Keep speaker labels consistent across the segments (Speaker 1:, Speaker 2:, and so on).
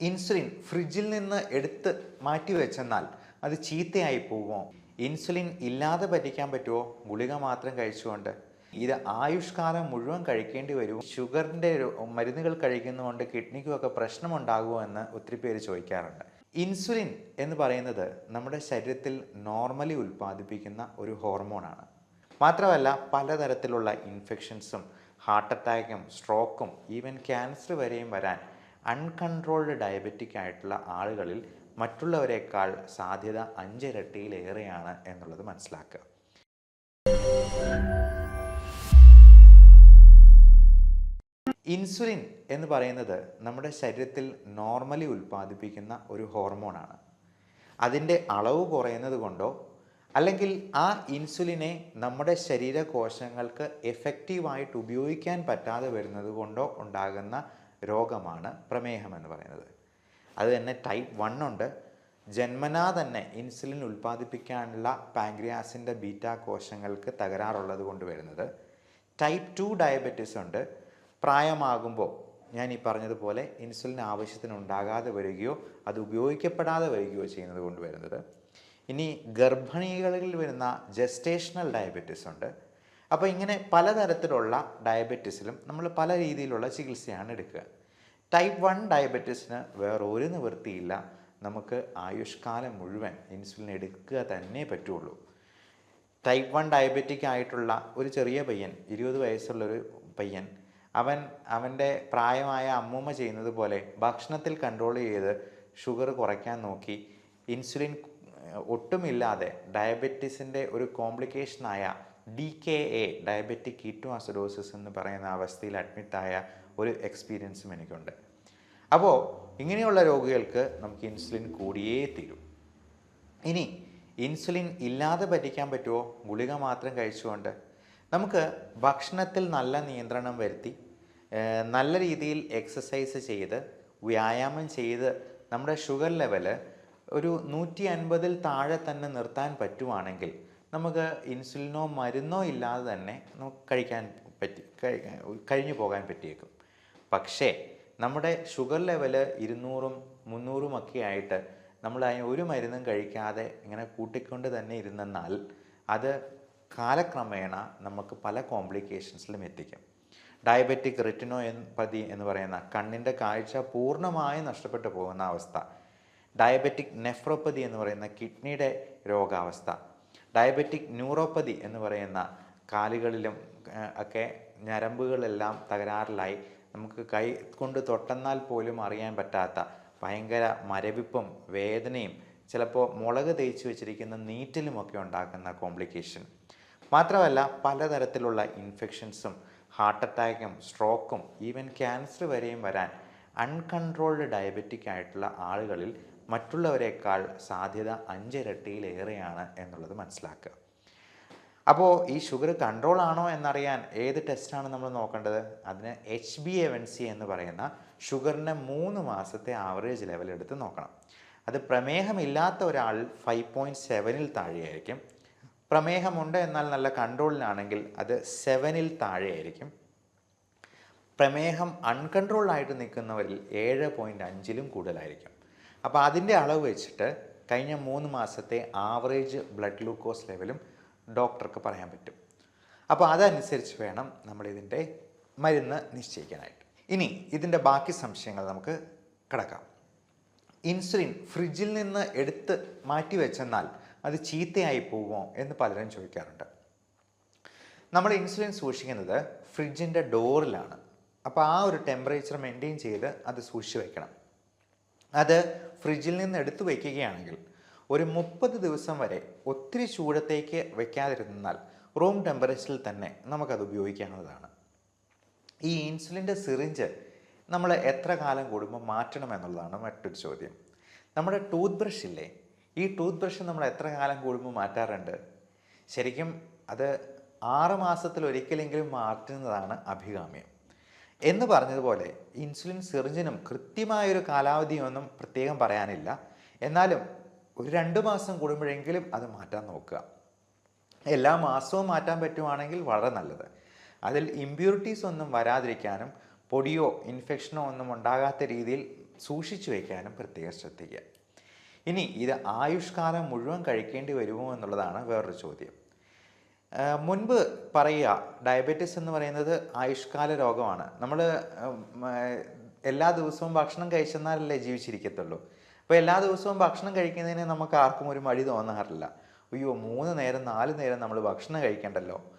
Speaker 1: Insulin ഫ്രിഡ്ജിൽ നിന്ന് എടുത്ത് മാറ്റി വെച്ചെന്നാൽ അത് ചീത്തയായി പോകുമോ? ഇൻസുലിൻ ഇല്ലാതെ പറ്റിക്കാൻ പറ്റുമോ? ഗുളിക മാത്രം കഴിച്ചുകൊണ്ട്. ഇത് ആയുഷ്കാലം മുഴുവൻ കഴിക്കേണ്ടി വരും ഷുഗറിന്റെ മരുന്നുകൾ കഴിക്കുന്നതുകൊണ്ട് കിഡ്നിക്കുമൊക്കെ പ്രശ്നമുണ്ടാകുമോ എന്ന് ഒത്തിരി പേര് ചോദിക്കാറുണ്ട്. ഇൻസുലിൻ എന്ന് പറയുന്നത് നമ്മുടെ ശരീരത്തിൽ നോർമലി ഉൽപ്പാദിപ്പിക്കുന്ന ഒരു ഹോർമോണാണ്. മാത്രമല്ല പലതരത്തിലുള്ള ഇൻഫെക്ഷൻസും ഹാർട്ട് അറ്റാക്കും സ്ട്രോക്കും ഈവൻ ക്യാൻസർ വരെയും വരാൻ അൺകൺട്രോൾഡ് ഡയബറ്റിക് ആയിട്ടുള്ള ആളുകളിൽ മറ്റുള്ളവരെക്കാൾ സാധ്യത അഞ്ചിരട്ടിയിലേറെയാണ് എന്നുള്ളത് മനസ്സിലാക്കുക. ഇൻസുലിൻ എന്ന് പറയുന്നത് നമ്മുടെ ശരീരത്തിൽ നോർമലി ഉൽപ്പാദിപ്പിക്കുന്ന ഒരു ഹോർമോണാണ്. അതിന്റെ അളവ് കുറയുന്നത് കൊണ്ടോ അല്ലെങ്കിൽ ആ ഇൻസുലിനെ നമ്മുടെ ശരീരകോശങ്ങൾക്ക് എഫക്റ്റീവായിട്ട് ഉപയോഗിക്കാൻ പറ്റാതെ വരുന്നത് കൊണ്ടോ ഉണ്ടാകുന്ന രോഗമാണ് പ്രമേഹം എന്ന് പറയുന്നത്. അത് തന്നെ ടൈപ്പ് വൺ ഉണ്ട്. ജന്മനാ തന്നെ ഇൻസുലിൻ ഉൽപ്പാദിപ്പിക്കാനുള്ള പാങ്ക്രിയാസിന്റെ ബീറ്റാ കോശങ്ങൾക്ക് തകരാറുള്ളത് കൊണ്ട് വരുന്നത്. ടൈപ്പ് ടു ഡയബറ്റീസ് ഉണ്ട്. പ്രായമാകുമ്പോൾ ഞാൻ ഈ പറഞ്ഞതുപോലെ ഇൻസുലിൻ ആവശ്യത്തിന് ഉണ്ടാകാതെ വരികയോ അത് ഉപയോഗിക്കപ്പെടാതെ വരികയോ ചെയ്യുന്നത് കൊണ്ട് വരുന്നത്. ഇനി ഗർഭിണികളിൽ വരുന്ന ജസ്റ്റേഷണൽ ഡയബറ്റീസ് ഉണ്ട്. അപ്പോൾ ഇങ്ങനെ പലതരത്തിലുള്ള ഡയബറ്റീസിലും നമ്മൾ പല രീതിയിലുള്ള ചികിത്സയാണ് എടുക്കുക. ടൈപ്പ് വൺ ഡയബറ്റീസിന് വേറെ ഒരു നിവൃത്തിയില്ല. നമുക്ക് ആയുഷ്കാലം മുഴുവൻ ഇൻസുലിൻ എടുക്കുക തന്നെ പറ്റുള്ളൂ. ടൈപ്പ് വൺ ഡയബറ്റിക് ആയിട്ടുള്ള ഒരു ചെറിയ പയ്യൻ ഇരുപത് വയസ്സുള്ളൊരു പയ്യൻ അവൻ അവന്റെ പ്രായമായ അമ്മൂമ്മ ചെയ്യുന്നത് പോലെ ഭക്ഷണത്തിൽ കൺട്രോൾ ചെയ്ത് ഷുഗർ കുറയ്ക്കാൻ നോക്കി ഇൻസുലിൻ ഒട്ടുമില്ലാതെ ഡയബറ്റീസിന്റെ ഒരു കോംപ്ലിക്കേഷനായ D K A diabetic ketoacidosis എന്ന് പറയുന്ന അവസ്ഥയിൽ അഡ്മിറ്റായ ഒരു എക്സ്പീരിയൻസും എനിക്കുണ്ട്. അപ്പോൾ ഇങ്ങനെയുള്ള രോഗികൾക്ക് നമുക്ക് ഇൻസുലിൻ കൂടിയേ തീരും. ഇനി ഇൻസുലിൻ ഇല്ലാതെ പറ്റിക്കാൻ പറ്റുമോ ഗുളിക മാത്രം കഴിച്ചുകൊണ്ട് നമുക്ക് ഭക്ഷണത്തിൽ നല്ല നിയന്ത്രണം വരുത്തി നല്ല രീതിയിൽ എക്സസൈസ് ചെയ്ത് വ്യായാമം ചെയ്ത് നമ്മുടെ ഷുഗർ ലെവൽ ഒരു നൂറ്റി അൻപതിൽ താഴെ തന്നെ നിർത്താൻ പറ്റുവാണെങ്കിൽ നമുക്ക് ഇൻസുലിനോ മരുന്നോ ഇല്ലാതെ തന്നെ നമുക്ക് കഴിക്കാൻ പറ്റി കഴി- കഴിഞ്ഞു പോകാൻ പറ്റിയേക്കും. പക്ഷേ നമ്മുടെ ഷുഗർ ലെവൽ ഇരുന്നൂറും മുന്നൂറും ഒക്കെ ആയിട്ട് നമ്മൾ അതിന് ഒരു മരുന്നും കഴിക്കാതെ ഇങ്ങനെ കൂട്ടിക്കൊണ്ട് തന്നെ ഇരുന്നെന്നാൽ അത് കാലക്രമേണ നമുക്ക് പല കോംപ്ലിക്കേഷൻസിലും എത്തിക്കും. ഡയബറ്റിക് റെറ്റിനോ പതി എന്ന് പറയുന്ന കണ്ണിന്റെ കാഴ്ച പൂർണമായും നഷ്ടപ്പെട്ടു പോകുന്ന അവസ്ഥ. ഡയബറ്റിക് നെഫ്രോപ്പതി എന്ന് പറയുന്ന കിഡ്നിയുടെ രോഗാവസ്ഥ. ഡയബറ്റിക് ന്യൂറോപ്പതി എന്ന് പറയുന്ന കാലുകളിലും ഒക്കെ ഞരമ്പുകളെല്ലാം തകരാറിലായി. നമുക്ക് കൈ കൊണ്ട് തൊട്ടെന്നാൽ പോലും അറിയാൻ പറ്റാത്ത ഭയങ്കര മരവിപ്പും വേദനയും ചിലപ്പോൾ മുളക് തേച്ച് വെച്ചിരിക്കുന്ന നീറ്റിലുമൊക്കെ ഉണ്ടാക്കുന്ന കോംപ്ലിക്കേഷൻ. മാത്രമല്ല പലതരത്തിലുള്ള ഇൻഫെക്ഷൻസും ഹാർട്ട് അറ്റാക്കും സ്ട്രോക്കും ഈവൻ ക്യാൻസർ വരെയും വരാൻ അൺകൺട്രോൾഡ് ഡയബറ്റിക് ആയിട്ടുള്ള ആളുകളിൽ മറ്റുള്ളവരെക്കാൾ സാധ്യത അഞ്ചിരട്ടിയിലേറെയാണ് എന്നുള്ളത് മനസ്സിലാക്കുക. അപ്പോൾ ഈ ഷുഗർ കൺട്രോൾ ആണോ എന്നറിയാൻ ഏത് ടെസ്റ്റാണ് നമ്മൾ നോക്കേണ്ടത്? അതിന് എച്ച് ബി എവൻ സി എന്ന് പറയുന്ന ഷുഗറിന്റെ മൂന്ന് മാസത്തെ ആവറേജ് ലെവൽ എടുത്ത് നോക്കണം. അത് പ്രമേഹമില്ലാത്ത ഒരാൾ ഫൈവ് പോയിന്റ് സെവനിൽ താഴെയായിരിക്കും. പ്രമേഹമുണ്ട് എന്നാൽ നല്ല കൺട്രോളിലാണെങ്കിൽ അത് സെവനിൽ താഴെയായിരിക്കും. പ്രമേഹം അൺകൺട്രോൾഡ് ആയിട്ട് നിൽക്കുന്നവരിൽ ഏഴ് പോയിന്റ് അഞ്ചിലും കൂടുതലായിരിക്കും. അപ്പോൾ അതിന്റെ അളവ് വെച്ചിട്ട് കഴിഞ്ഞ മൂന്ന് മാസത്തെ ആവറേജ് ബ്ലഡ് ഗ്ലൂക്കോസ് ലെവലും ഡോക്ടർക്ക് പറയാൻ പറ്റും. അപ്പോൾ അതനുസരിച്ച് വേണം നമ്മളിതിന്റെ മരുന്ന് നിശ്ചയിക്കാനായിട്ട്. ഇനി ഇതിന്റെ ബാക്കി സംശയങ്ങൾ നമുക്ക് കിടക്കാം. ഇൻസുലിൻ ഫ്രിഡ്ജിൽ നിന്ന് എടുത്ത് മാറ്റി വെച്ചെന്നാൽ അത് ചീത്തയായി പോകുമോ എന്ന് പലരും ചോദിക്കാറുണ്ട്. നമ്മൾ ഇൻസുലിൻ സൂക്ഷിക്കുന്നത് ഫ്രിഡ്ജിന്റെ ഡോറിലാണ്. അപ്പോൾ ആ ഒരു ടെമ്പറേച്ചർ മെയിന്റെയിൻ ചെയ്ത് അത് സൂക്ഷിച്ച് വെക്കണം. അത് ഫ്രിഡ്ജിൽ നിന്ന് എടുത്തു വയ്ക്കുകയാണെങ്കിൽ ഒരു മുപ്പത് ദിവസം വരെ ഒത്തിരി ചൂടത്തേക്ക് വയ്ക്കാതിരുന്നാൽ റൂം ടെമ്പറേച്ചറിൽ തന്നെ നമുക്കത് ഉപയോഗിക്കാവുന്നതാണ്. ഈ ഇൻസുലിന്റെ സിറിഞ്ച് നമ്മൾ എത്ര കാലം കൂടുമ്പോൾ മാറ്റണം എന്നുള്ളതാണ് മറ്റൊരു ചോദ്യം. നമ്മുടെ ടൂത്ത് ബ്രഷ് ഇല്ലേ? ഈ ടൂത്ത് ബ്രഷ് നമ്മൾ എത്ര കാലം കൂടുമ്പോൾ മാറ്റാറുണ്ട്? ശരിക്കും അത് ആറ് മാസത്തിൽ ഒരിക്കലെങ്കിലും മാറ്റുന്നതാണ് അഭികാമ്യം. എന്ന് പറഞ്ഞതുപോലെ ഇൻസുലിൻ സിറിഞ്ചിനും കൃത്യമായൊരു കാലാവധിയൊന്നും പ്രത്യേകം പറയാനില്ല. എന്നാലും ഒരു രണ്ട് മാസം കൂടുമ്പോഴെങ്കിലും അത് മാറ്റാൻ നോക്കുക. എല്ലാ മാസവും മാറ്റാൻ പറ്റുവാണെങ്കിൽ വളരെ നല്ലത്. അതിൽ ഇമ്പ്യൂരിറ്റീസ് ഒന്നും വരാതിരിക്കാനും പൊടിയോ ഇൻഫെക്ഷനോ ഒന്നും ഉണ്ടാകാത്ത രീതിയിൽ സൂക്ഷിച്ചു വയ്ക്കാനും പ്രത്യേകം ശ്രദ്ധിക്കുക. ഇനി ഇത് ആയുഷ്കാലം മുഴുവൻ കഴിക്കേണ്ടി വരുമോ എന്നുള്ളതാണ് വേറൊരു ചോദ്യം. മുൻപ് പറയുക ഡയബറ്റിസ് എന്ന് പറയുന്നത് ആയുഷ്കാല രോഗമാണ്. നമ്മൾ എല്ലാ ദിവസവും ഭക്ഷണം കഴിച്ചെന്നാലല്ലേ ജീവിച്ചിരിക്കത്തുള്ളൂ. അപ്പോൾ എല്ലാ ദിവസവും ഭക്ഷണം കഴിക്കുന്നതിന് നമുക്ക് ആർക്കും ഒരു മടി തോന്നാറില്ല. അയ്യോ മൂന്ന് നേരം നാല് നേരം നമ്മൾ ഭക്ഷണം കഴിക്കണ്ടല്ലോ?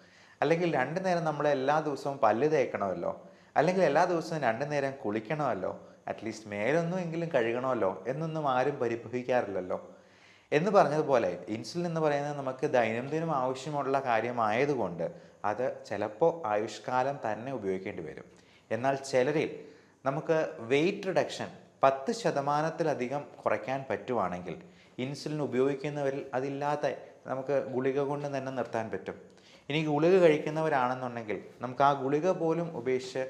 Speaker 1: അല്ലെങ്കിൽ രണ്ട് നേരം നമ്മൾ എല്ലാ ദിവസവും പല്ല് തേക്കണമല്ലോ? അല്ലെങ്കിൽ എല്ലാ ദിവസവും രണ്ട് നേരം കുളിക്കണമല്ലോ? അറ്റ്ലീസ്റ്റ് മേലൊന്നും എങ്കിലും കഴുകണമല്ലോ? എന്നൊന്നും ആരും പരിഭവിക്കാറില്ലല്ലോ? എന്ന് പറഞ്ഞതുപോലെ ഇൻസുലിൻ എന്ന് പറയുന്നത് നമുക്ക് ദൈനംദിനം ആവശ്യമുള്ള കാര്യമായതുകൊണ്ട് അത് ചിലപ്പോൾ ആയുഷ്കാലം തന്നെ ഉപയോഗിക്കേണ്ടി വരും. എന്നാൽ ചിലരിൽ നമുക്ക് വെയിറ്റ് റിഡക്ഷൻ പത്ത് ശതമാനത്തിലധികം കുറയ്ക്കാൻ പറ്റുവാണെങ്കിൽ ഇൻസുലിൻ ഉപയോഗിക്കുന്നവരിൽ അതില്ലാത്ത നമുക്ക് ഗുളിക കൊണ്ട് തന്നെ നിർത്താൻ പറ്റും. ഇനി ഗുളിക കഴിക്കുന്നവരാണെന്നുണ്ടെങ്കിൽ നമുക്ക് ആ ഗുളിക പോലും ഉപേക്ഷിച്ച്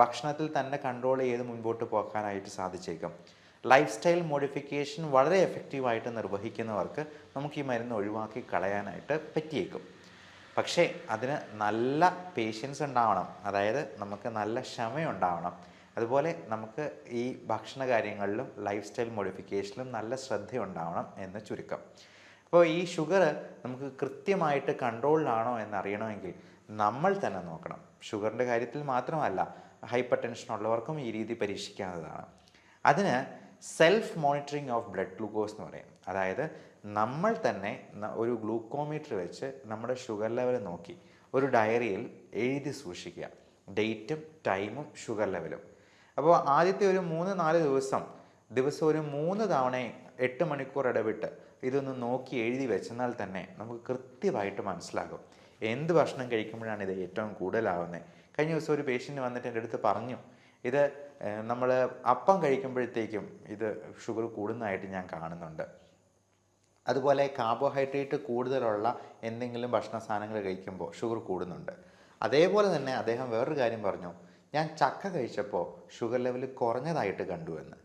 Speaker 1: ഭക്ഷണത്തിൽ തന്നെ കൺട്രോൾ ചെയ്ത് മുൻപോട്ട് പോകാനായിട്ട് സാധിച്ചേക്കും. ലൈഫ് സ്റ്റൈൽ മോഡിഫിക്കേഷൻ വളരെ എഫക്റ്റീവായിട്ട് നിർവഹിക്കുന്നവർക്ക് നമുക്ക് ഈ മരുന്ന് ഒഴിവാക്കി കളയാനായിട്ട് പറ്റിയേക്കും. പക്ഷേ അതിന് നല്ല പേഷ്യൻസ് ഉണ്ടാവണം. അതായത് നമുക്ക് നല്ല ക്ഷമയുണ്ടാവണം. അതുപോലെ നമുക്ക് ഈ ഭക്ഷണ കാര്യങ്ങളിലും ലൈഫ് സ്റ്റൈൽ മോഡിഫിക്കേഷനിലും നല്ല ശ്രദ്ധയുണ്ടാവണം എന്ന് ചുരുക്കം. അപ്പോൾ ഈ ഷുഗർ നമുക്ക് കൃത്യമായിട്ട് കൺട്രോളിലാണോ എന്നറിയണമെങ്കിൽ നമ്മൾ തന്നെ നോക്കണം. ഷുഗറിന്റെ കാര്യത്തിൽ മാത്രമല്ല ഹൈപ്പർ ടെൻഷൻ ഉള്ളവർക്കും ഈ രീതി പരീക്ഷിക്കാവുന്നതാണ്. അതിന് self monitoring of blood glucose എന്ന് പറയും. അതായത് നമ്മൾ തന്നെ ഒരു ഗ്ലൂക്കോമീറ്റർ വെച്ച് നമ്മുടെ ഷുഗർ ലെവൽ നോക്കി. ഒരു ഡയറിയിൽ എഴുതി സൂക്ഷിക്കുക. ഡേറ്റും ടൈമും ഷുഗർ ലെവലും അപ്പോൾ ആദ്യത്തെ ഒരു മൂന്ന് നാല് ദിവസം ദിവസം ഒരു മൂന്ന് തവണ എട്ട് മണിക്കൂർ ഇടവിട്ട് ഇതൊന്ന് നോക്കി എഴുതി വെച്ചെന്നാൽ തന്നെ നമുക്ക് കൃത്യമായിട്ട് മനസ്സിലാകും. എന്ത് ഭക്ഷണം കഴിക്കുമ്പോഴാണ് ഇത് ഏറ്റവും കൂടുതലാവുന്നത് കഴിഞ്ഞ ദിവസം ഒരു പേഷ്യന്റ് വന്നിട്ട് എന്റെ അടുത്ത് പറഞ്ഞു ഇത് നമ്മൾ അപ്പം കഴിക്കുമ്പോഴത്തേക്കും ഇത് ഷുഗർ കൂടുന്നതായിട്ട് ഞാൻ കാണുന്നുണ്ട്. അതുപോലെ കാർബോഹൈഡ്രേറ്റ് കൂടുതലുള്ള എന്തെങ്കിലും ഭക്ഷണ സാധനങ്ങൾ കഴിക്കുമ്പോൾ ഷുഗർ കൂടുന്നുണ്ട്. അതേപോലെ തന്നെ അദ്ദേഹം വേറൊരു കാര്യം പറഞ്ഞു. ഞാൻ ചക്ക കഴിച്ചപ്പോൾ ഷുഗർ ലെവൽ കുറഞ്ഞതായിട്ട് കണ്ടു എന്ന്.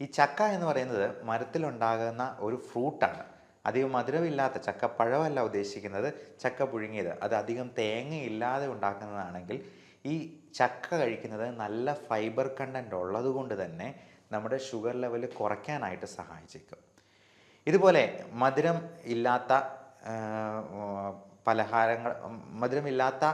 Speaker 1: ഈ ചക്ക എന്ന് പറയുന്നത് മരത്തിലുണ്ടാകുന്ന ഒരു ഫ്രൂട്ടാണ്. അധികം മധുരമില്ലാത്ത ചക്കപ്പഴമല്ല ഉദ്ദേശിക്കുന്നത് ചക്ക പുഴുങ്ങിയത്. അത് അധികം തേങ്ങയില്ലാതെ ഉണ്ടാക്കുന്നതാണെങ്കിൽ ഈ ചക്ക കഴിക്കുന്നത് നല്ല ഫൈബർ കണ്ടന്റ് ഉള്ളത് കൊണ്ട് തന്നെ നമ്മുടെ ഷുഗർ ലെവൽ കുറയ്ക്കാനായിട്ട് സഹായിച്ചേക്കും. ഇതുപോലെ മധുരം ഇല്ലാത്ത പലഹാരങ്ങൾ മധുരമില്ലാത്ത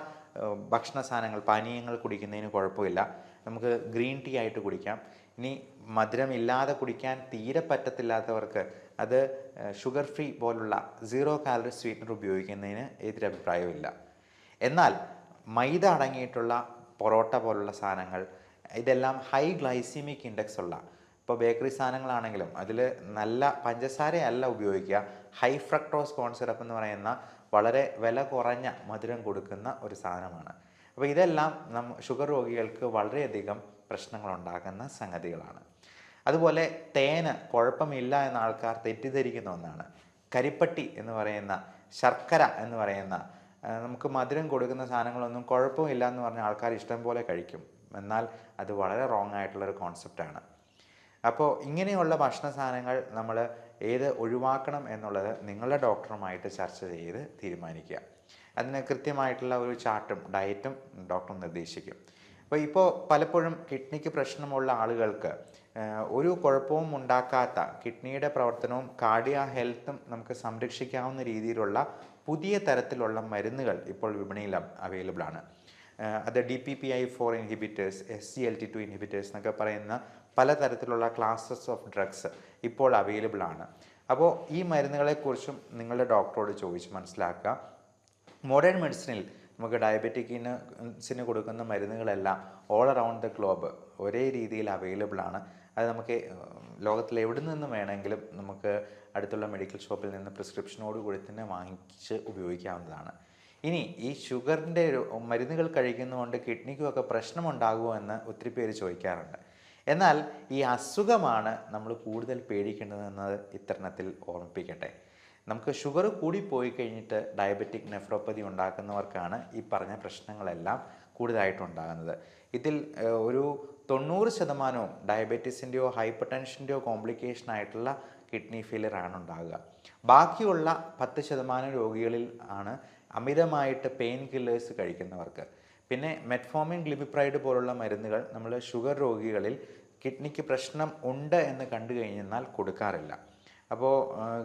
Speaker 1: ഭക്ഷണ സാധനങ്ങൾ പാനീയങ്ങൾ കുടിക്കുന്നതിന് കുഴപ്പമില്ല. നമുക്ക് ഗ്രീൻ ടീ ആയിട്ട് കുടിക്കാം. ഇനി മധുരമില്ലാതെ കുടിക്കാൻ തീരെ പറ്റത്തില്ലാത്തവർക്ക് അത് ഷുഗർ ഫ്രീ പോലുള്ള സീറോ കാലറി സ്വീറ്റ്നർ ഉപയോഗിക്കുന്നതിന് എതിരഭിപ്രായമില്ല. എന്നാൽ മൈദ അടങ്ങിയിട്ടുള്ള പൊറോട്ട പോലുള്ള സാധനങ്ങൾ ഇതെല്ലാം ഹൈ ഗ്ലൈസിമിക് ഇൻഡെക്സ് ഉള്ള ഇപ്പോൾ ബേക്കറി സാധനങ്ങളാണെങ്കിലും അതിൽ നല്ല പഞ്ചസാരയല്ല ഉപയോഗിക്കുക. ഹൈ ഫ്രക്ടോസ് കോൺ സിറപ്പ് എന്ന് പറയുന്ന വളരെ വില കുറഞ്ഞ മധുരം കൊടുക്കുന്ന ഒരു സാധനമാണ്. അപ്പോൾ ഇതെല്ലാം നം ഷുഗർ രോഗികൾക്ക് വളരെയധികം പ്രശ്നങ്ങൾ ഉണ്ടാക്കുന്ന സംഗതികളാണ്. അതുപോലെ തേന് കുഴപ്പമില്ല എന്ന ആൾക്കാർ തെറ്റിദ്ധരിക്കുന്ന ഒന്നാണ്. കരിപ്പട്ടി എന്ന് പറയുന്ന ശർക്കര എന്ന് പറയുന്ന നമുക്ക് മധുരം കൊടുക്കുന്ന സാധനങ്ങളൊന്നും കുഴപ്പമില്ല എന്ന് പറഞ്ഞ ആൾക്കാർ ഇഷ്ടം പോലെ കഴിക്കും. എന്നാൽ അത് വളരെ റോങ് ആയിട്ടുള്ളൊരു കോൺസെപ്റ്റാണ് അപ്പോൾ ഇങ്ങനെയുള്ള ഭക്ഷണ സാധനങ്ങൾ നമ്മൾ ഏത് ഒഴിവാക്കണം എന്നുള്ളത് നിങ്ങളുടെ ഡോക്ടറുമായിട്ട് ചർച്ച ചെയ്ത് തീരുമാനിക്കുക. അതിന് കൃത്യമായിട്ടുള്ള ഒരു ചാർട്ടും ഡയറ്റും ഡോക്ടർ നിർദ്ദേശിക്കും. അപ്പോൾ ഇപ്പോൾ പലപ്പോഴും കിഡ്നിക്ക് പ്രശ്നമുള്ള ആളുകൾക്ക് ഒരു കുഴപ്പവും ഉണ്ടാക്കാത്ത കിഡ്നിയുടെ പ്രവർത്തനവും കാർഡിയ ഹെൽത്തും നമുക്ക് സംരക്ഷിക്കാവുന്ന രീതിയിലുള്ള പുതിയ തരത്തിലുള്ള മരുന്നുകൾ ഇപ്പോൾ വിപണിയിൽ അവൈലബിൾ ആണ്. അത് D P P I four inhibitors S C L T two inhibitors എന്നൊക്കെ പറയുന്ന പലതരത്തിലുള്ള ക്ലാസസ് ഓഫ് ഡ്രഗ്സ് ഇപ്പോൾ അവൈലബിൾ ആണ്. അപ്പോൾ ഈ മരുന്നുകളെക്കുറിച്ചും നിങ്ങളുടെ ഡോക്ടറോട് ചോദിച്ച് മനസ്സിലാക്കുക. മോഡേൺ മെഡിസിനിൽ നമുക്ക് ഡയബറ്റിക്കിന് കൊടുക്കുന്ന മരുന്നുകളെല്ലാം ഓൾ അറൗണ്ട് ദ ഗ്ലോബ് ഒരേ രീതിയിൽ അവൈലബിൾ ആണ്. അത് നമുക്ക് ലോകത്തിൽ എവിടെ നിന്നും വേണമെങ്കിലും നമുക്ക് അടുത്തുള്ള മെഡിക്കൽ ഷോപ്പിൽ നിന്ന് പ്രിസ്ക്രിപ്ഷനോട് കൂടി തന്നെ വാങ്ങിച്ച് ഉപയോഗിക്കാവുന്നതാണ്. ഇനി ഈ ഷുഗറിന്റെ മരുന്നുകൾ കഴിക്കുന്നതുകൊണ്ട് കിഡ്നിക്കുമൊക്കെ പ്രശ്നമുണ്ടാകുമോ എന്ന് ഒത്തിരി പേര് ചോദിക്കാറുണ്ട്. എന്നാൽ ഈ അസുഖമാണ് നമ്മൾ കൂടുതൽ പേടിക്കേണ്ടതെന്നത് ഇത്തരണത്തിൽ ഓർമ്മിപ്പിക്കട്ടെ. നമുക്ക് ഷുഗർ കൂടി പോയി കഴിഞ്ഞിട്ട് ഡയബറ്റിക് നെഫ്രോപ്പതി ഉണ്ടാക്കുന്നവർക്കാണ് ഈ പറഞ്ഞ പ്രശ്നങ്ങളെല്ലാം കൂടുതലായിട്ടുണ്ടാകുന്നത്. ഇതിൽ ഒരു തൊണ്ണൂറ് ശതമാനവും ഡയബറ്റീസിന്റെയോ ഹൈപ്പർ ടെൻഷന്റെയോ കോംപ്ലിക്കേഷൻ ആയിട്ടുള്ള കിഡ്നി ഫെയിലിയർ ആണ് ഉണ്ടാകുക ബാക്കിയുള്ള പത്ത് ശതമാനം രോഗികളിൽ ആണ് അമിതമായിട്ട് പെയിൻ കില്ലേഴ്സ് കഴിക്കുന്നവർക്ക്. പിന്നെ മെറ്റ്ഫോമിൻ ഗ്ലിബിപ്രൈഡ് പോലുള്ള മരുന്നുകൾ നമ്മൾ ഷുഗർ രോഗികളിൽ കിഡ്നിക്ക് പ്രശ്നം ഉണ്ട് എന്ന് കണ്ടു കഴിഞ്ഞാൽ കൊടുക്കാറില്ല. അപ്പോൾ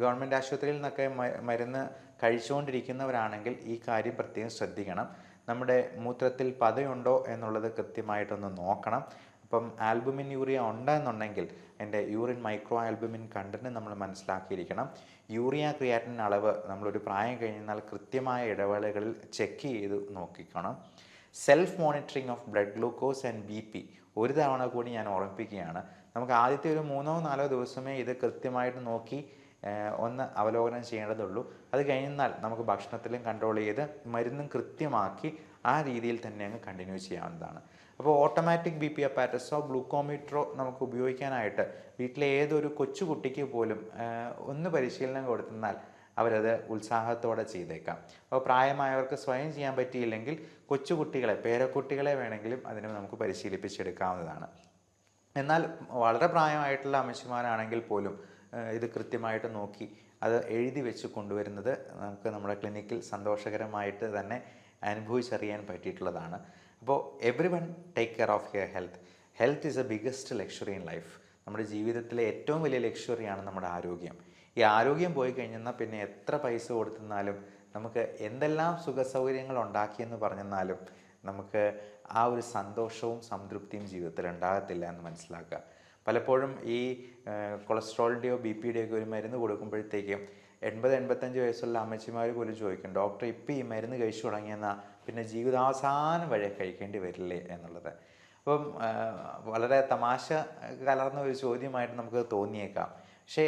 Speaker 1: ഗവൺമെന്റ് ആശുപത്രിയിൽ നിന്നൊക്കെ മരുന്ന് കഴിച്ചുകൊണ്ടിരിക്കുന്നവരാണെങ്കിൽ ഈ കാര്യം പ്രത്യേകം ശ്രദ്ധിക്കണം. നമ്മുടെ മൂത്രത്തിൽ പതയുണ്ടോ എന്നുള്ളത് കൃത്യമായിട്ടൊന്ന് നോക്കണം. അപ്പം ആൽബുമിൻ യൂറിയ ഉണ്ടെന്നുണ്ടെങ്കിൽ എന്റെ യൂറിൻ മൈക്രോ ആൽബുമിൻ കണ്ടന്റ് നമ്മൾ മനസ്സിലാക്കിയിരിക്കണം. യൂറിയ ക്രിയാറ്റിൻ അളവ് നമ്മളൊരു പ്രായം കഴിഞ്ഞാൽ കൃത്യമായ ഇടവേളകളിൽ ചെക്ക് ചെയ്ത് നോക്കിക്കണം. Self monitoring of blood glucose and B P ഒരു തവണ കൂടി ഞാൻ ഓർമ്മിപ്പിക്കുകയാണ്. നമുക്ക് ആദ്യത്തെ ഒരു മൂന്നോ നാലോ ദിവസമേ ഇത് കൃത്യമായിട്ട് നോക്കി ഒന്ന് അവലോകനം ചെയ്യേണ്ടതുള്ളൂ. അത് കഴിഞ്ഞാൽ നമുക്ക് ഭക്ഷണത്തിലും കൺട്രോൾ ചെയ്ത് മരുന്നും കൃത്യമാക്കി ആ രീതിയിൽ തന്നെ അങ്ങ് കണ്ടിന്യൂ ചെയ്യാവുന്നതാണ്. അപ്പോൾ ഓട്ടോമാറ്റിക് ബി പി അപ്പാറ്റസോ ഗ്ലൂക്കോമീറ്ററോ നമുക്ക് ഉപയോഗിക്കാനായിട്ട് വീട്ടിലെ ഏതൊരു കൊച്ചു കുട്ടിക്ക് പോലും ഒന്ന് പരിശീലനം കൊടുത്തെന്നാൽ അവരത് ഉത്സാഹത്തോടെ ചെയ്തേക്കാം. അപ്പോൾ പ്രായമായവർക്ക് സ്വയം ചെയ്യാൻ പറ്റിയില്ലെങ്കിൽ കൊച്ചുകുട്ടികളെ പേരക്കുട്ടികളെ വേണമെങ്കിലും അതിനെ നമുക്ക് പരിശീലിപ്പിച്ചെടുക്കാവുന്നതാണ്. എന്നാൽ വളരെ പ്രായമായിട്ടുള്ള അമ്മച്ചിമാരാണെങ്കിൽ പോലും ഇത് കൃത്യമായിട്ട് നോക്കി അത് എഴുതി വെച്ച് കൊണ്ടുവരുന്നത് നമുക്ക് നമ്മുടെ ക്ലിനിക്കിൽ സന്തോഷകരമായിട്ട് തന്നെ അനുഭവിച്ചറിയാൻ പറ്റിയിട്ടുള്ളതാണ്. അപ്പോൾ every one take care of your health health is a biggest luxury in life നമ്മുടെ ജീവിതത്തിലെ ഏറ്റവും വലിയ ലക്ഷറിയാണ് നമ്മുടെ ആരോഗ്യം. ഈ ആരോഗ്യം പോയി കഴിഞ്ഞാൽ പിന്നെ എത്ര പൈസ കൊടുത്തെന്നാലും നമുക്ക് എന്തെല്ലാം സുഖ സൗകര്യങ്ങൾ ഉണ്ടാക്കിയെന്ന് പറഞ്ഞെന്നാലും നമുക്ക് ആ ഒരു സന്തോഷവും സംതൃപ്തിയും ജീവിതത്തിൽ ഉണ്ടാകത്തില്ല എന്ന് മനസ്സിലാക്കുക. പലപ്പോഴും ഈ കൊളസ്ട്രോളിന്റെയോ ബി പിയുടെയോ ഒക്കെ ഒരു മരുന്ന് കൊടുക്കുമ്പോഴത്തേക്കും എൺപത് എൺപത്തഞ്ച് വയസ്സുള്ള അമ്മച്ചിമാർ പോലും ചോദിക്കും ഡോക്ടർ ഇപ്പം ഈ മരുന്ന് കഴിച്ചു തുടങ്ങിയെന്നാൽ പിന്നെ ജീവിതാവസാനം വഴി കഴിക്കേണ്ടി വരില്ലേ? എന്നുള്ളത്. അപ്പം വളരെ തമാശ കലർന്ന ഒരു ചോദ്യമായിട്ട് നമുക്ക് തോന്നിയേക്കാം. പക്ഷേ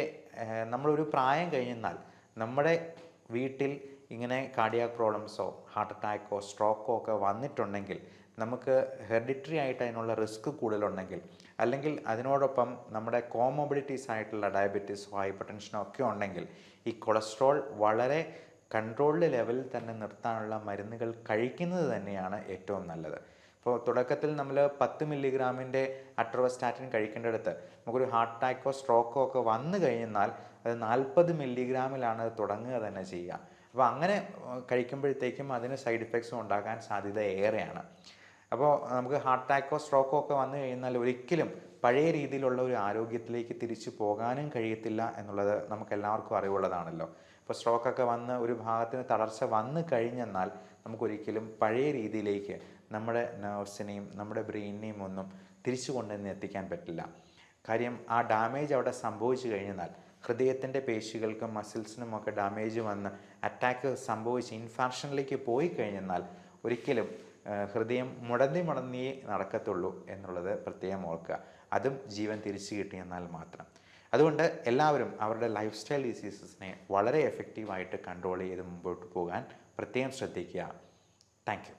Speaker 1: നമ്മളൊരു പ്രായം കഴിഞ്ഞാൽ നമ്മുടെ വീട്ടിൽ ഇങ്ങനെ കാർഡിയാക് പ്രോബ്ലംസോ ഹാർട്ട് അറ്റാക്കോ സ്ട്രോക്കോ ഒക്കെ വന്നിട്ടുണ്ടെങ്കിൽ നമുക്ക് ഹെറിഡിറ്ററി ആയിട്ട് അതിനുള്ള റിസ്ക് കൂടുതലുണ്ടെങ്കിൽ അല്ലെങ്കിൽ അതിനോടൊപ്പം നമ്മുടെ കോമോബിലിറ്റീസ് ആയിട്ടുള്ള ഡയബറ്റീസോ ഹൈപ്പർ ടെൻഷനോ ഒക്കെ ഉണ്ടെങ്കിൽ ഈ കൊളസ്ട്രോൾ വളരെ കൺട്രോൾഡ് ലെവലിൽ തന്നെ നിർത്താനുള്ള മരുന്നുകൾ കഴിക്കുന്നത് തന്നെയാണ് ഏറ്റവും നല്ലത്. ഇപ്പോൾ തുടക്കത്തിൽ നമ്മൾ പത്ത് മില്ലിഗ്രാമിന്റെ അട്രോസ്റ്റാറ്റിൻ കഴിക്കേണ്ടടുത്ത് നമുക്കൊരു ഹാർട്ട് അറ്റാക്കോ സ്ട്രോക്കോ ഒക്കെ വന്നു കഴിഞ്ഞാൽ അത് നാൽപ്പത് മില്ലിഗ്രാമിലാണ് അത് തുടങ്ങുക തന്നെ ചെയ്യുക. അപ്പോൾ അങ്ങനെ കഴിക്കുമ്പോഴത്തേക്കും അതിന് സൈഡ് ഇഫക്ട്സും ഉണ്ടാകാൻ സാധ്യത ഏറെയാണ്. അപ്പോൾ നമുക്ക് ഹാർട്ട് അറ്റാക്കോ സ്ട്രോക്കോ ഒക്കെ വന്നു കഴിഞ്ഞാൽ ഒരിക്കലും പഴയ രീതിയിലുള്ള ഒരു ആരോഗ്യത്തിലേക്ക് തിരിച്ചു പോകാനും കഴിയത്തില്ല എന്നുള്ളത് നമുക്ക് എല്ലാവർക്കും അറിവുള്ളതാണല്ലോ ഇപ്പോൾ സ്ട്രോക്കൊക്കെ വന്ന് ഒരു ഭാഗത്തിന് തളർച്ച വന്നു കഴിഞ്ഞെന്നാൽ നമുക്കൊരിക്കലും പഴയ രീതിയിലേക്ക് നമ്മുടെ നേഴ്സിനെയും നമ്മുടെ ബ്രെയിനിനെയും ഒന്നും തിരിച്ചു കൊണ്ടുവന്ന് എത്തിക്കാൻ പറ്റില്ല. കാര്യം ആ ഡാമേജ് അവിടെ സംഭവിച്ചു കഴിഞ്ഞാൽ ഹൃദയത്തിന്റെ പേശികൾക്കും മസിൽസിനും ഒക്കെ ഡാമേജ് വന്ന് അറ്റാക്ക് സംഭവിച്ച് ഇൻഫാക്ഷനിലേക്ക് പോയി കഴിഞ്ഞെന്നാൽ ഒരിക്കലും ഹൃദയം മുടന്തി മുടന്നിയേ നടക്കത്തുള്ളൂ എന്നുള്ളത് പ്രത്യേകം ഓർക്കുക. അതും ജീവൻ തിരിച്ചു കിട്ടിയെന്നാൽ മാത്രം. അതുകൊണ്ട് എല്ലാവരും അവരുടെ ലൈഫ് സ്റ്റൈൽ ഡിസീസസിനെ വളരെ എഫക്റ്റീവായിട്ട് കൺട്രോൾ ചെയ്ത് മുമ്പോട്ട് പോകാൻ പ്രത്യേകം ശ്രദ്ധിക്കുക. Thank you